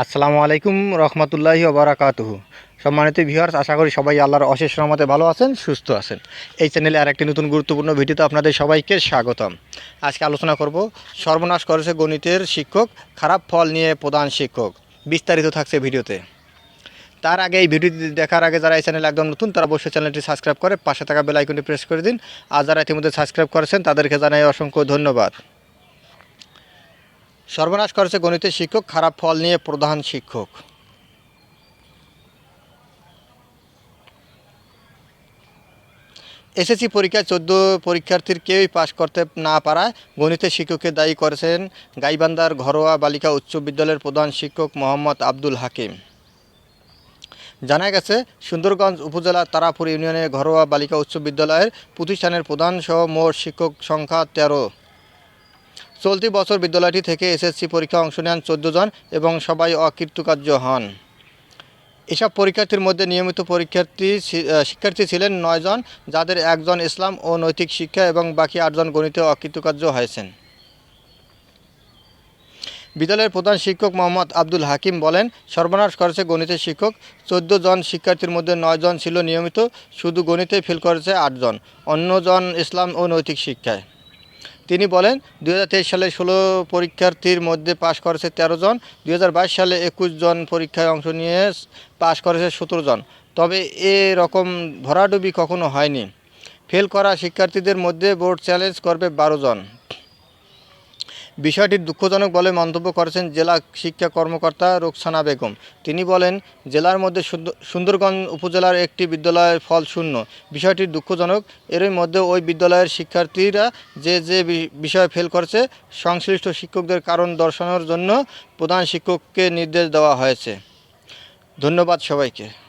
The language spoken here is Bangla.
আসসালামু আলাইকুম রহমতুল্লাহি ওবরাকাতুহু সম্মানিত ভিউয়ার্স, আশা করি সবাই আল্লাহর অশেষ রহমতে ভালো আছেন, সুস্থ আছেন। এই চ্যানেলে আরেকটি নতুন গুরুত্বপূর্ণ ভিডিওতে আপনাদের সবাইকে স্বাগতম। আজকে আলোচনা করব সর্বনাশ করেছে গণিতের শিক্ষক, খারাপ ফল নিয়ে প্রধান শিক্ষক। বিস্তারিত থাকছে ভিডিওতে। তার আগে এই ভিডিওটি দেখার আগে যারা এই চ্যানেলে একদম নতুন, তারা অবশ্যই চ্যানেলটি সাবস্ক্রাইব করে পাশে থাকা বেল আইকনটি প্রেস করে দিন। আর যারা ইতিমধ্যে সাবস্ক্রাইব করেছেন, তাদেরকে জানাই অসংখ্য ধন্যবাদ। সর্বনাশ করেছে গণিতের শিক্ষক, খারাপ ফল নিয়ে প্রধান শিক্ষক। এসএসসি পরীক্ষায় চোদ্দ পরীক্ষার্থীর কেউই পাশ করতে না পারায় গণিতের শিক্ষককে দায়ী করেছেন গাইবান্ধার ঘরোয়া বালিকা উচ্চ বিদ্যালয়ের প্রধান শিক্ষক মোহাম্মদ আব্দুল হাকিম। জানা গেছে, সুন্দরগঞ্জ উপজেলার তারাপুর ইউনিয়নের ঘরোয়া বালিকা উচ্চ বিদ্যালয়ের প্রতিষ্ঠানের প্রধান সহ মোট শিক্ষক সংখ্যা তেরো। চলতি বছর বিদ্যালয়টি থেকে এসএসসি পরীক্ষা অংশ নেন চোদ্দ জন এবং সবাই অকৃতকার্য হন। এসব পরীক্ষার্থীর মধ্যে নিয়মিত পরীক্ষার্থী শিক্ষার্থী ছিলেন নয়জন যাদের একজন ইসলাম ও নৈতিক শিক্ষা এবং বাকি আটজন গণিতে অকৃতকার্য হয়েছেন। বিদ্যালয়ের প্রধান শিক্ষক মোহাম্মদ আব্দুল হাকিম বলেন, সর্বনাশ করেছে গণিতের শিক্ষক। চোদ্দ জন শিক্ষার্থীর মধ্যে নয়জন ছিল নিয়মিত, শুধু গণিতে ফেল করেছে আটজন অন্যজন ইসলাম ও নৈতিক শিক্ষায়। তিনি বলেন দু হাজার তেইশ সালে ষোলো পরীক্ষার্থীর মধ্যে পাশ করেছে তেরো জন দু হাজার বাইশ সালে একুশ জন পরীক্ষায় অংশ নিয়ে পাশ করেছে সতেরো জন। তবে এ রকম ভরাডুবি কখনো হয়নি। ফেল করা শিক্ষার্থীদের মধ্যে বোর্ড চ্যালেঞ্জ করবে বারো জন। বিষয়টি দুঃখজনক বলে মন্তব্য করেছেন জেলা শিক্ষা কর্মকর্তা রোকসানা বেগম। তিনি বলেন, জেলার মধ্যে সুন্দ- সুন্দরগঞ্জ উপজেলার একটি বিদ্যালয়ের ফল শূন্য। বিষয়টি দুঃখজনক। এরই মধ্যে ওই বিদ্যালয়ের শিক্ষার্থীরা যে যে বিষয়ে ফেল করেছে, সংশ্লিষ্ট শিক্ষকদের কারণ দর্শানোর জন্য প্রধান শিক্ষককে নির্দেশ দেওয়া হয়েছে। ধন্যবাদ সবাইকে।